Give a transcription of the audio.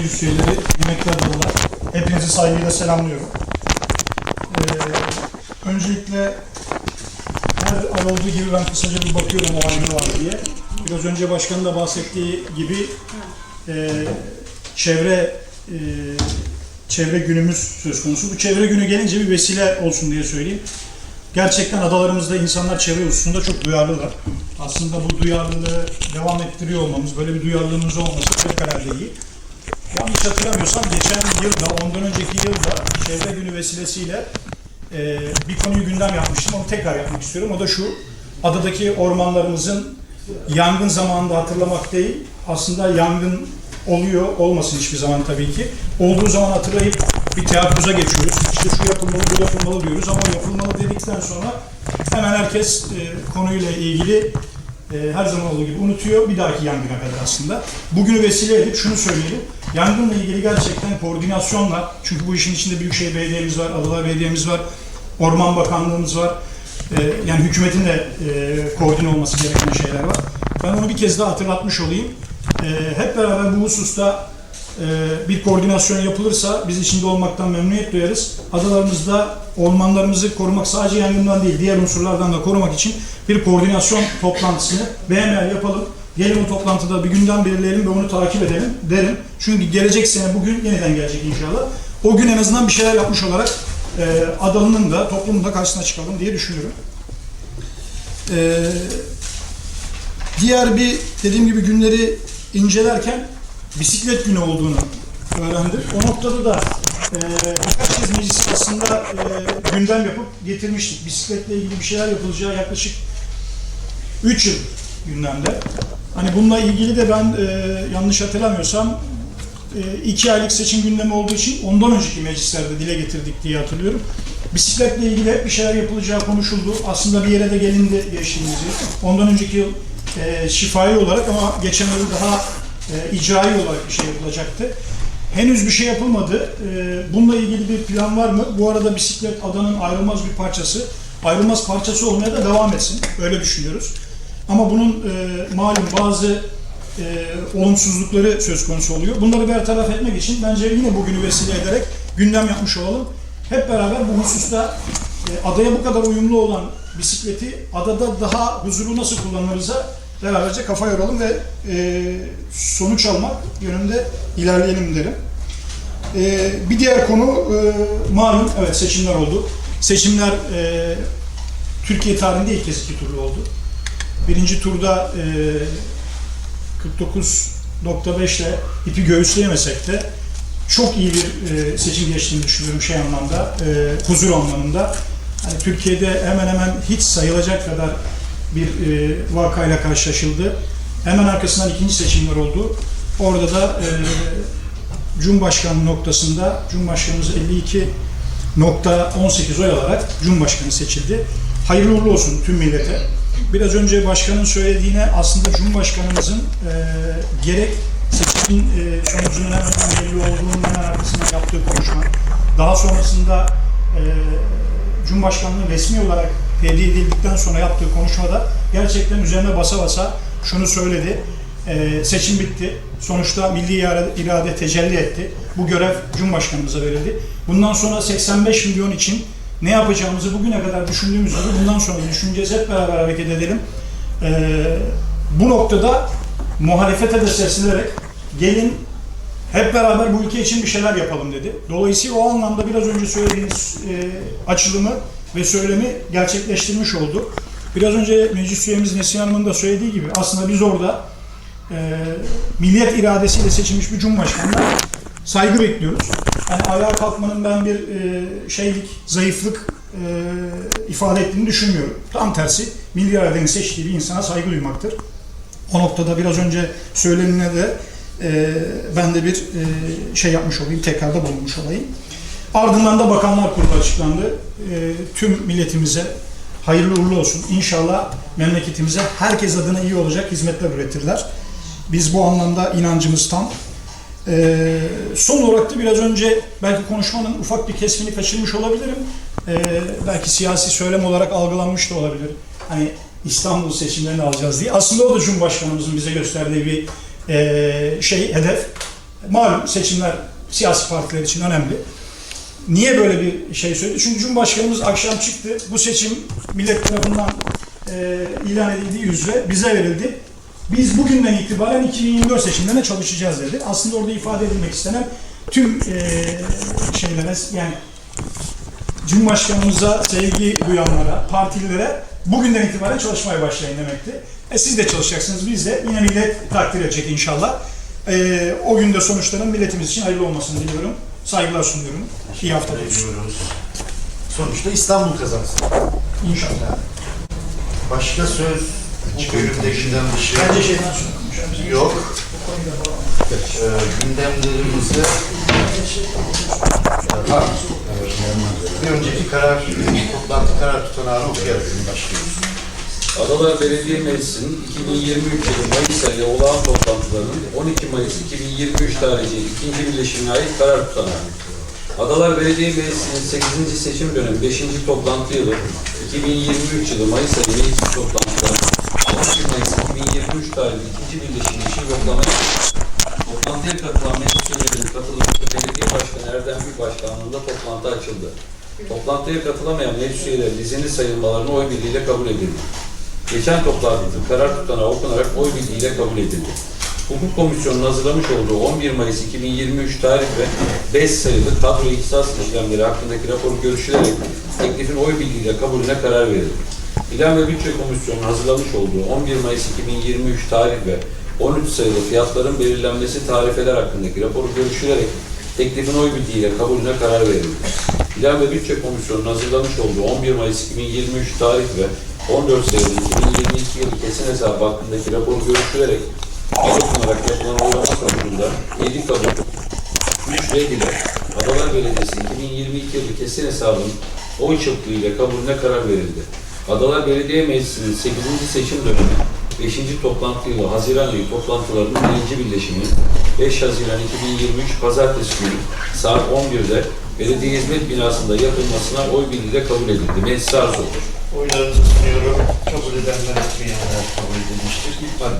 meclis üyeleri, emekli adalılar. Hepinizi saygıyla selamlıyorum. Ee, öncelikle her ay olduğu gibi ben kısaca bir bakıyorum o ne var diye. Biraz önce başkanın da bahsettiği gibi e, çevre e, çevre günümüz söz konusu. Bu çevre günü gelince bir vesile olsun diye söyleyeyim. Gerçekten adalarımızda insanlar çevre hususunda çok duyarlılar. Aslında bu duyarlılığı devam ettiriyor olmamız, böyle bir duyarlılığımız olması fevkalade iyi. Yanlış hatırlamıyorsam geçen yılda, ondan önceki yılda çevre günü vesilesiyle e, bir konuyu gündem yapmıştım. Onu tekrar yapmak istiyorum. O da şu, adadaki ormanlarımızın yangın zamanında hatırlamak değil, aslında yangın oluyor, olmasın hiçbir zaman tabii ki. Olduğu zaman hatırlayıp bir teyakkuza geçiyoruz. İşte şu yapılmalı, bu yapılmalı diyoruz ama yapılmalı dedikten sonra hemen herkes e, konuyla ilgili e, her zaman olduğu gibi unutuyor. Bir dahaki yangına kadar aslında. Bugünü vesile edip şunu söyleyelim. Yangınla ilgili gerçekten koordinasyonla, çünkü bu işin içinde Büyükşehir Belediye'miz var, Adalar Belediye'miz var, Orman Bakanlığımız var. E, yani hükümetin de e, koordine olması gereken şeyler var. Ben onu bir kez daha hatırlatmış olayım. E, hep beraber bu hususta bir koordinasyon yapılırsa biz içinde olmaktan memnuniyet duyarız. Adalarımızda ormanlarımızı korumak sadece yangından değil diğer unsurlardan da korumak için bir koordinasyon toplantısını BMR yapalım. Gelin o toplantıda bir gündem belirleyelim ve onu takip edelim derim. Çünkü gelecek sene bugün yeniden gelecek inşallah. O gün en azından bir şeyler yapmış olarak e, adalının da toplumun da karşısına çıkalım diye düşünüyorum. E, diğer bir dediğim gibi günleri incelerken bisiklet günü olduğunu öğrendim. O noktada da e, birkaç kez meclis aslında e, gündem yapıp getirmiştik. Bisikletle ilgili bir şeyler yapılacağı yaklaşık 3 yıl gündemde. Hani bununla ilgili de ben e, yanlış hatırlamıyorsam e, iki aylık seçim gündemi olduğu için ondan önceki meclislerde dile getirdik diye hatırlıyorum. Bisikletle ilgili hep bir şeyler yapılacağı konuşuldu. Aslında bir yere de gelindi geçtiğimiz yıl. Ondan önceki yıl e, şifai olarak ama geçen yıl daha e, icraî olarak bir şey yapılacaktı. Henüz bir şey yapılmadı. E, bununla ilgili bir plan var mı? Bu arada bisiklet adanın ayrılmaz bir parçası. Ayrılmaz parçası olmaya da devam etsin. Öyle düşünüyoruz. Ama bunun e, malum bazı e, olumsuzlukları söz konusu oluyor. Bunları bertaraf etmek için bence yine bugünü vesile ederek gündem yapmış olalım. Hep beraber bu hususta e, adaya bu kadar uyumlu olan bisikleti adada daha huzurlu nasıl kullanırız'a beraberce kafa yoralım ve e, sonuç almak yönünde ilerleyelim derim. E, bir diğer konu e, malum evet seçimler oldu. Seçimler e, Türkiye tarihinde ilk kez iki turlu oldu. Birinci turda e, 49.5 ile ipi göğüsleyemesek de çok iyi bir e, seçim geçtiğini düşünüyorum şey anlamda, e, huzur anlamında. Hani Türkiye'de hemen hemen hiç sayılacak kadar bir e, vakayla karşılaşıldı. Hemen arkasından ikinci seçimler oldu. Orada da e, Cumhurbaşkanı noktasında Cumhurbaşkanımız 52.18 oy alarak Cumhurbaşkanı seçildi. Hayırlı uğurlu olsun tüm millete. Biraz önce başkanın söylediğine aslında Cumhurbaşkanımızın e, gerek seçimin e, sonucunun hemen belli olduğunun hemen arkasından yaptığı konuşma, daha sonrasında e, Cumhurbaşkanlığı resmi olarak tevdi edildikten sonra yaptığı konuşmada gerçekten üzerine basa basa şunu söyledi. E, seçim bitti. Sonuçta milli irade tecelli etti. Bu görev Cumhurbaşkanımıza verildi. Bundan sonra 85 milyon için ne yapacağımızı bugüne kadar düşündüğümüz gibi bundan sonra düşüneceğiz. Hep beraber hareket edelim. E, bu noktada muhalefete de seslenerek gelin hep beraber bu ülke için bir şeyler yapalım dedi. Dolayısıyla o anlamda biraz önce söylediğiniz e, açılımı ve söylemi gerçekleştirmiş oldu. Biraz önce meclis üyemiz Nesin Hanım'ın da söylediği gibi aslında biz orada e, milliyet iradesiyle seçilmiş bir cumhurbaşkanına saygı bekliyoruz. Yani ayağa kalkmanın ben bir e, şeylik, zayıflık e, ifade ettiğini düşünmüyorum. Tam tersi milli iradenin seçtiği bir insana saygı duymaktır. O noktada biraz önce söylenene de e, ben de bir e, şey yapmış olayım, tekrarda bulunmuş olayım. Ardından da Bakanlar Kurulu açıklandı. E, tüm milletimize hayırlı uğurlu olsun. İnşallah memleketimize herkes adına iyi olacak hizmetler üretirler. Biz bu anlamda inancımız tam. E, son olarak da biraz önce belki konuşmanın ufak bir kesmini kaçırmış olabilirim. E, belki siyasi söylem olarak algılanmış da olabilir. Hani İstanbul seçimlerini alacağız diye. Aslında o da Cumhurbaşkanımızın bize gösterdiği bir e, şey, hedef. Malum seçimler siyasi partiler için önemli. Niye böyle bir şey söyledi? Çünkü Cumhurbaşkanımız akşam çıktı. Bu seçim millet tarafından e, ilan edildiği üzere bize verildi. Biz bugünden itibaren 2024 seçimlerine çalışacağız dedi. Aslında orada ifade edilmek istenen tüm e, şeylere yani Cumhurbaşkanımıza sevgi duyanlara, partililere bugünden itibaren çalışmaya başlayın demekti. E siz de çalışacaksınız, biz de yine millet takdir edecek inşallah. E, o günde sonuçların milletimiz için hayırlı olmasını diliyorum. Saygılar sunuyorum. İyi haftalar. Sonuçta İstanbul kazansın. İnşallah. Başka söz bu bölümdekinden bir şey Bence şeyden sonra yok. Ee, gündemlerimizi ha, evet. bir önceki karar, toplantı karar tutanağını okuyarak başlıyoruz. Adalar Belediye Meclisi'nin 2023 yılı Mayıs ayı olağan toplantılarının 12 Mayıs 2023 tarihli ikinci birleşimine ait karar tutanağı. Adalar Belediye Meclisi'nin 8. seçim dönemi 5. toplantı yılı 2023 yılı Mayıs ayı meclis toplantıları 12 Mayıs 2023 tarihli ikinci birleşim için yoklamaya Toplantıya katılan meclis üyelerinin katılımıyla belediye başkanı Erdem Gül başkanlığında toplantı açıldı. Toplantıya katılamayan meclis üyelerinin izinli sayılmalarını oy birliğiyle kabul edildi. Geçen toplantıda karar tutanağı okunarak oy birliğiyle kabul edildi. Hukuk Komisyonu'nun hazırlamış olduğu 11 Mayıs 2023 tarih ve 5 sayılı kadro ihtisas işlemleri hakkındaki raporu görüşülerek teklifin oy birliğiyle kabulüne karar verildi. Plan ve Bütçe Komisyonu'nun hazırlamış olduğu 11 Mayıs 2023 tarih ve 13 sayılı fiyatların belirlenmesi tarifeler hakkındaki raporu görüşülerek teklifin oy birliğiyle kabulüne karar verildi. Plan ve Bütçe Komisyonu'nun hazırlamış olduğu 11 Mayıs 2023 tarih ve 14 sayılı 2022 yılı kesin hesabı hakkındaki raporu görüşülerek el okunarak yapılan oylama sonucunda 7 kabul, 3 red ile Adalar Belediyesi 2022 yılı kesin hesabının oy çokluğuyla kabulüne karar verildi. Adalar Belediye Meclisi'nin 8. seçim dönemi 5. toplantı yılı Haziran ayı toplantılarının birinci birleşimi 5 Haziran 2023 Pazartesi günü saat 11'de Belediye Hizmet Binası'nda yapılmasına oy birliğiyle kabul edildi. Meclis arz olur. Oylarınızı sunuyorum. Kabul edenler etmeyenler kabul edilmiştir. İlk madde